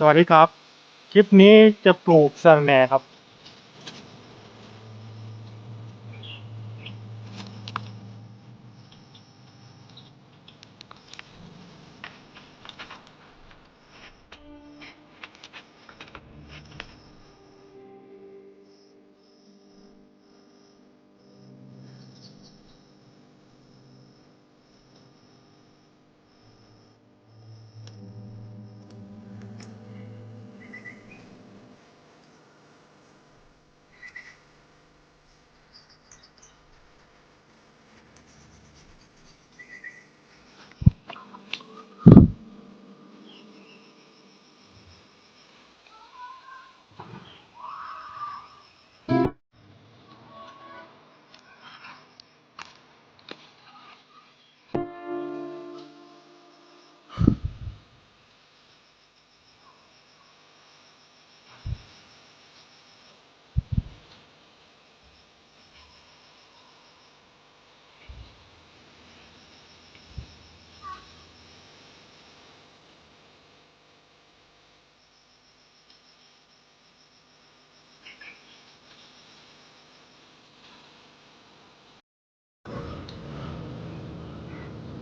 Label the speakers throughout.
Speaker 1: สวัสดีครับ คลิปนี้จะปลูกสะระแหน่ครับ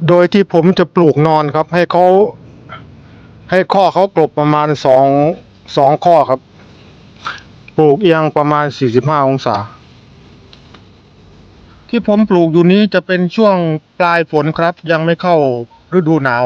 Speaker 1: โดยที่ผมจะปลูกนอนครับ ให้เขาให้ข้อเขากลบประมาณสองสองข้อครับ ปลูกเอียงประมาณสี่สิบห้าองศา ที่ผมปลูกอยู่นี้จะเป็นช่วงปลายฝนครับ ยังไม่เข้าฤดูหนาว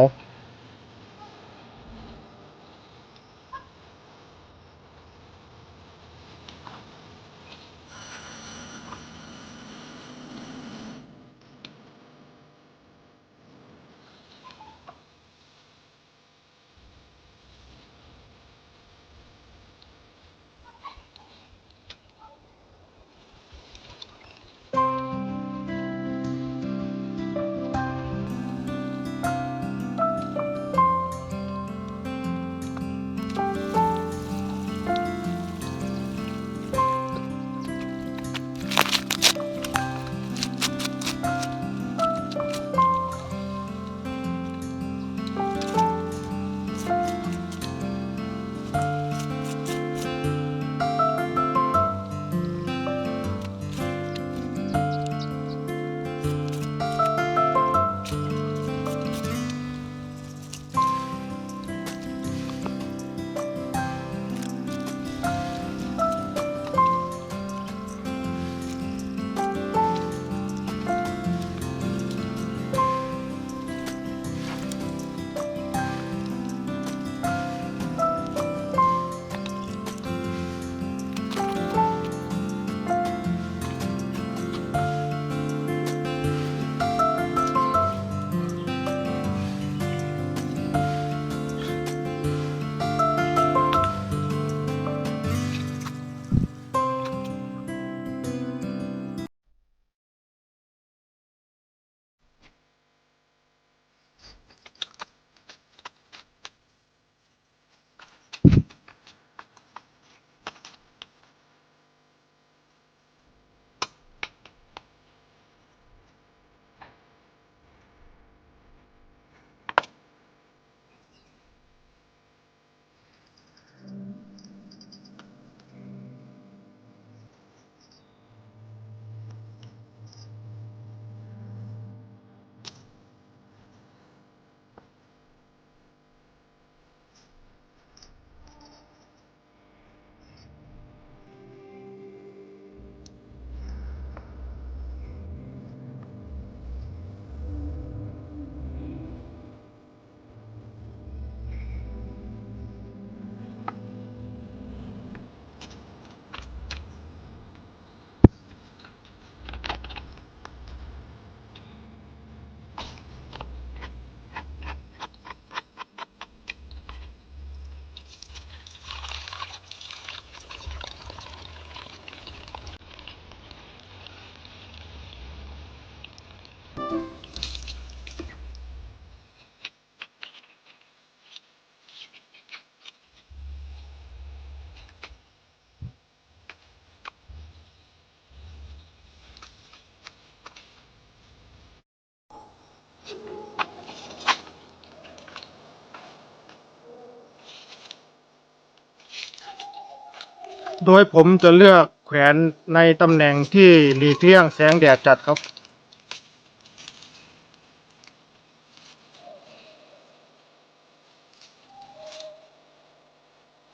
Speaker 1: โดยผมจะเลือกแขวนในตำแหน่งที่หลีกเลี่ยงแสงแดดจัดครับ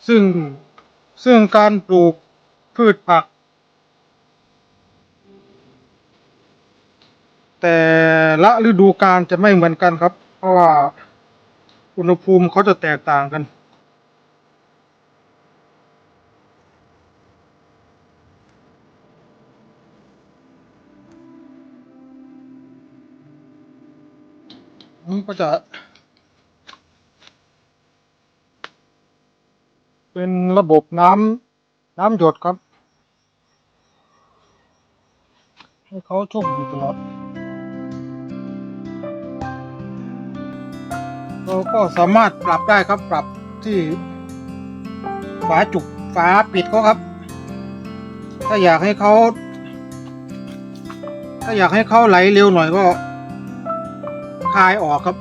Speaker 1: ซึ่งซึ่งการปลูกพืชผัก แต่ละฤดูกาลจะไม่เหมือนกันครับ เพราะว่าอุณหภูมิเขาจะแตกต่างกัน ก็จะ เป็นระบบน้ำน้ำหยดครับ ให้เขาชุ่มอยู่ตลอด เราก็สามารถปรับได้ครับปรับที่ฝาจุกฝาปิดเขาครับ ถ้าอยากให้เขา ถ้าอยากให้เขาไหลเร็วหน่อยก็ คายออกครับ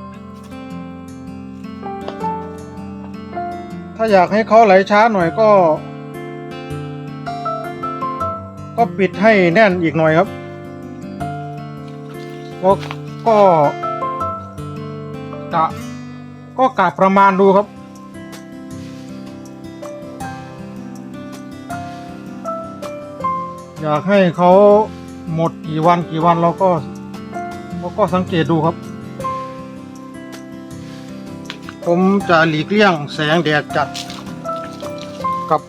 Speaker 1: ถ้าอยากให้เขาไหลช้าหน่อยก็ ก็ปิดให้แน่นอีกหน่อยครับแล้วก็กะก็กะประมาณดูครับอยากให้เขาหมดกี่วันกี่วันเราก็เราก็สังเกตดูครับ ผมจะหลีกเลี่ยงแสงแดดจัดกับ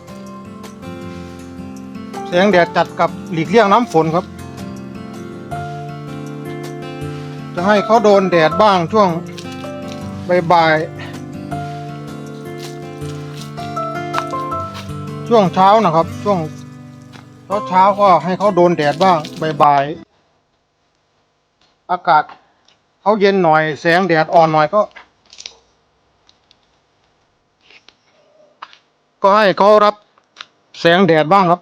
Speaker 1: แสงแดดจัดกับหลีกเลี่ยงน้ำฝนครับ จะให้เขาโดนแดดบ้างช่วงบ่ายๆช่วงเช้านะครับ ช่วงเช้าเช้าก็ให้เขาโดนแดดบ้างบ่ายๆอากาศเขาเย็นหน่อยแสงแดดอ่อนหน่อยก็ ก็ให้เขารับแสงแดดบ้างครับ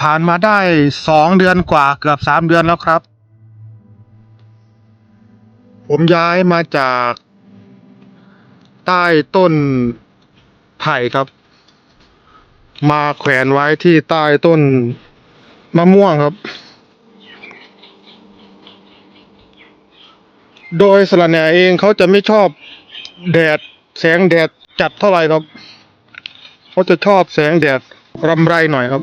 Speaker 1: ผ่านมาได้สองเดือนกว่าเกือบสามเดือนแล้วครับ ผมย้ายมาจาก ใต้ต้นไผ่ครับ มาแขวนไว้ที่ใต้ต้นมะม่วงครับ โดยสระแหน่เองเขาจะไม่ชอบแดดแสงแดดจัดเท่าไหร่ครับเขาจะชอบแสงแดดรำไรหน่อยครับ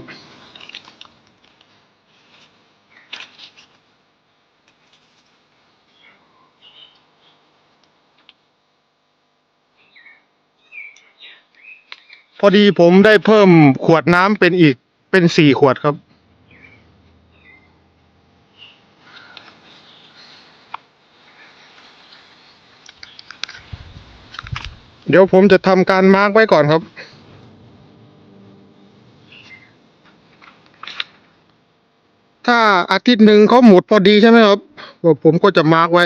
Speaker 1: อดีผมได้เพิ่มขวดน้ำเป็นอีกเป็นสี่ขวดครับ เดี๋ยวผมจะทำการมาร์กไว้ก่อนครับถ้าอาทิตย์หนึ่งเขาหมดพอดีใช่ไหมครับ ผมก็จะมาร์กไว้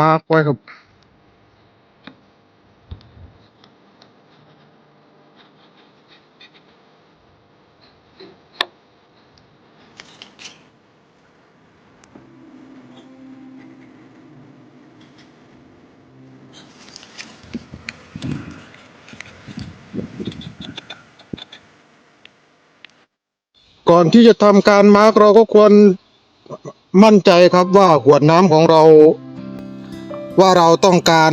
Speaker 1: มาร์กไว้ครับ ก่อนที่จะทำการมาร์กเราก็ควรมั่นใจครับว่าขวดน้ำของเรา ว่าเราต้องการ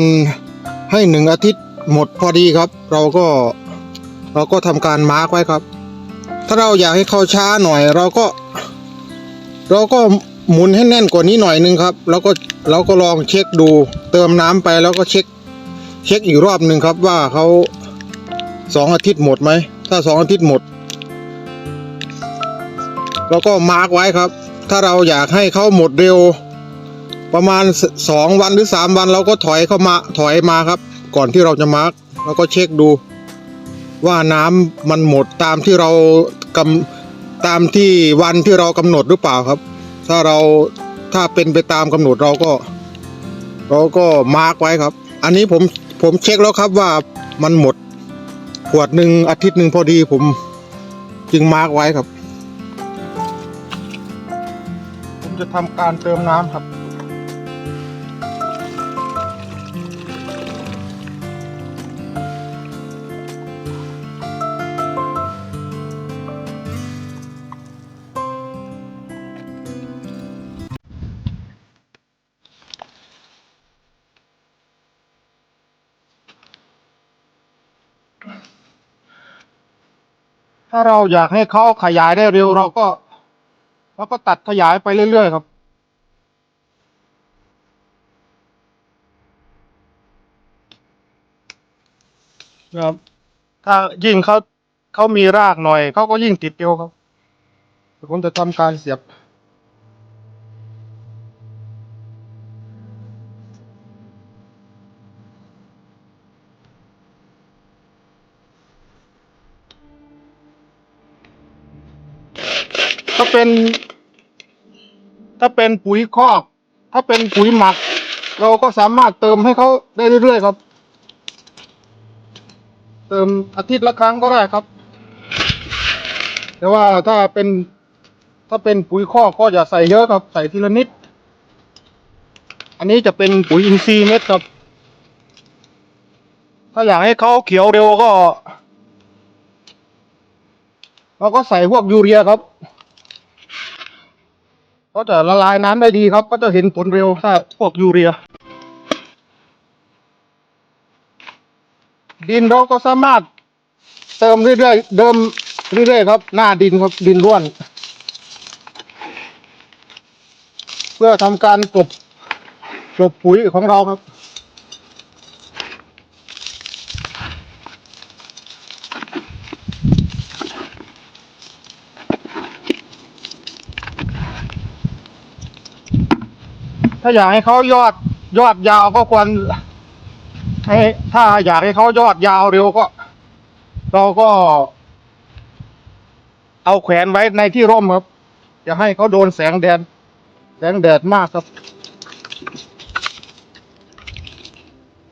Speaker 1: ให้หนึ่งอาทิตย์หมดพอดีครับ เราก็เราก็ทำการมาร์กไว้ครับ ถ้าเราอยากให้เขาช้าหน่อย เราก็ เราก็หมุนให้แน่นกว่านี้หน่อยนึงครับ แล้วก็เราก็ลองเช็คดู เติมน้ำไปแล้วก็เช็คเช็คอีกรอบหนึ่งครับว่าเขาสองอาทิตย์หมดไหม ถ้าสองอาทิตย์หมดแล้วก็มาร์กไว้ครับ ถ้าเราอยากให้เขาหมดเร็ว ประมาณสองวันหรือสามวันเราก็ถอยเข้ามาถอยมาครับ ก่อนที่เราจะมาร์กแล้วก็เช็คดู ว่าน้ำมันหมดตามที่เรากำตามที่วันที่เรากำหนดหรือเปล่าครับ ถ้าเราถ้าเป็นไปตามกำหนดเราก็ เราก็มาร์กไว้ครับ อันนี้ผมผมเช็คแล้วครับว่ามันหมดขวดหนึ่งอาทิตย์หนึ่งพอดีผมจึงมาร์กไว้ครับ ผมจะทำการเติมน้ำครับ ถ้าเราอยากให้เขาขยายได้เร็วเราก็เราก็ตัดขยายไปเรื่อยๆครับ ครับ ถ้ายิ่งเขาเขามีรากหน่อยเขาก็ยิ่งติดเร็วครับเดี๋ยวผมจะทำการเสียบ เป็น ถ้าเป็นปุ๋ยคอก ถ้าเป็นปุ๋ยหมัก เราก็สามารถเติมให้เขาได้เรื่อยๆครับ เติมอาทิตย์ละครั้งก็ได้ครับ แต่ว่าถ้าเป็น ถ้าเป็นปุ๋ยคอกก็อย่าใส่เยอะครับ ใส่ทีละนิด อันนี้จะเป็นปุ๋ยอินทรีย์เม็ดครับ ถ้าอยากให้เขาเขียวเร็วก็เราก็ใส่พวกยูเรียครับ ก็จะละลายน้ำได้ดีครับ ก็จะเห็นผลเร็วถ้าพวกยูเรีย ดินเราก็สามารถเติมเรื่อยๆเดิมเรื่อยๆครับ หน้าดินครับดินร่วน เพื่อทำการกลบกลบปุ๋ยของเราครับ ถ้าอยากให้เขายอดยอดยาวก็ควรให้ถ้าอยากให้เขายอดยาวเร็วก็ เราก็ เอาแขวนไว้ในที่ร่มครับ อย่าให้เขาโดนแสงแดดแสงแดดมากครับ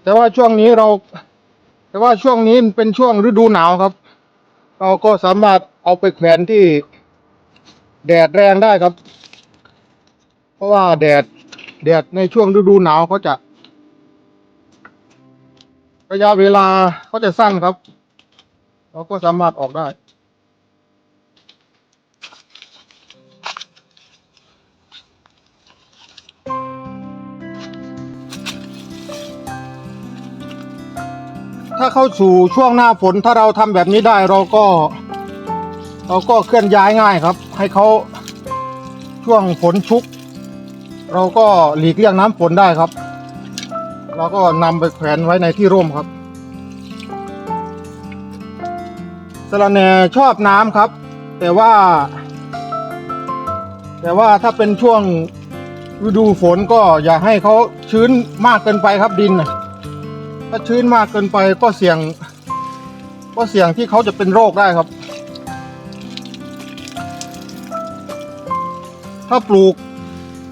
Speaker 1: แต่ว่าช่วงนี้เรา แต่ว่าช่วงนี้เป็นช่วงฤดูหนาวครับ เราก็สามารถเอาไปแขวนที่แดดแรงได้ครับ เพราะว่าแดด แดดในช่วงฤดูหนาวเขาจะ ระยะเวลาเขาจะสั้นครับ เราก็สามารถออกได้ถ้าเข้าสู่ช่วงหน้าฝนถ้าเราทำแบบนี้ได้เราก็ เราก็เคลื่อนย้ายง่ายครับ ให้เขาช่วงฝนชุก เราก็หลีกเลี่ยงน้ำฝนได้ครับ เราก็นำไปแขวนไว้ในที่ร่มครับสะระแหน่ชอบน้ำครับ แต่ว่า แต่ว่าถ้าเป็นช่วงฤดูฝนก็อย่าให้เขาชื้นมากเกินไปครับดิน ถ้าชื้นมากเกินไปก็เสี่ยง ก็เสี่ยงที่เขาจะเป็นโรคได้ครับ ถ้าปลูก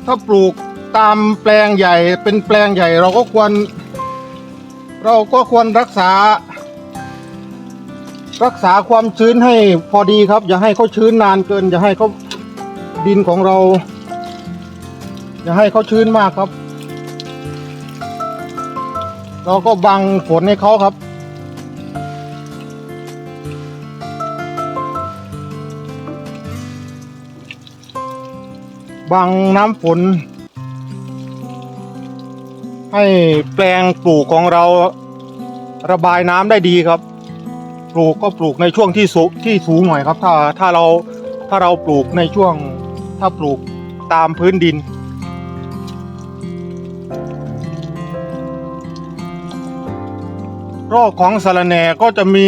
Speaker 1: ถ้าปลูกตามแปลงใหญ่เป็นแปลงใหญ่เราก็ควร เราก็ควรรักษา รักษาความชื้นให้พอดีครับ อย่าให้เขาชื้นนานเกิน อย่าให้เขาดินของเรา อย่าให้เขาชื้นมากครับ เราก็บังฝนให้เขาครับ บังน้ำฝน ให้แปลงปลูกของเราระบายน้ำได้ดีครับ ปลูกก็ปลูกในช่วงที่สูงที่สูงหน่อยครับ ถ้าถ้าเราถ้าเราปลูกในช่วง ถ้าปลูกตามพื้นดินโรคของสารแหน่ก็จะมี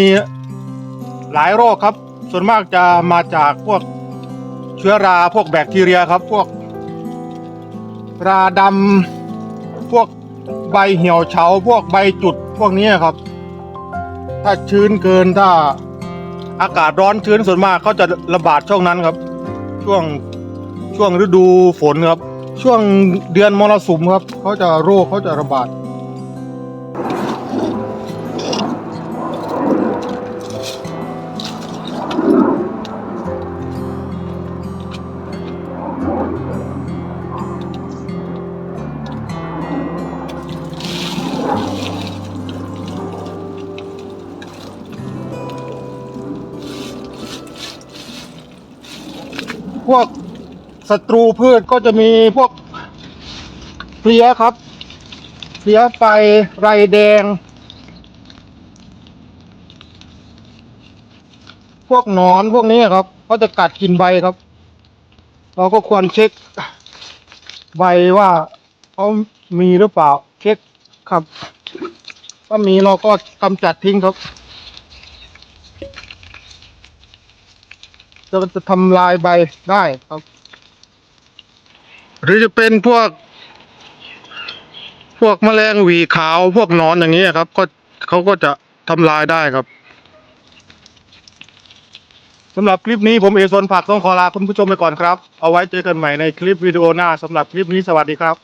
Speaker 1: หลายโรคครับ ส่วนมากจะมาจากพวก เชื้อราพวกแบคทีเรียครับ พวก ราดำพวกใบเหี่ยวเฉาพวกใบจุดพวกนี้ครับ ถ้าชื้นเกินถ้าอากาศร้อนชื้นส่วนมากเขาจะระบาดช่วงนั้นครับ ช่วงช่วงฤดูฝนครับ ช่วงเดือนมรสุมครับเขาจะโรคเขาจะระบาด พวกศัตรูพืชก็จะมีพวกเพลี้ยครับ เพลี้ยไฟไรแดง พวกหนอนพวกนี้ครับเขาจะกัดกินใบครับ เราก็ควรเช็คใบว่าเขามีหรือเปล่า เช็คครับ ถ้ามีเราก็กำจัดทิ้งครับ จะจะทำลายใบได้ครับ หรือจะเป็นพวก พวกแมลงหวีขาวพวกนอนอย่างนี้ครับ ก็เขาก็จะทำลายได้ครับสำหรับคลิปนี้ผมเอซนผักต้องขอลาคุณผู้ชมไปก่อนครับ เอาไว้เจอกันใหม่ในคลิปวิดีโอหน้าสำหรับคลิปนี้สวัสดีครับ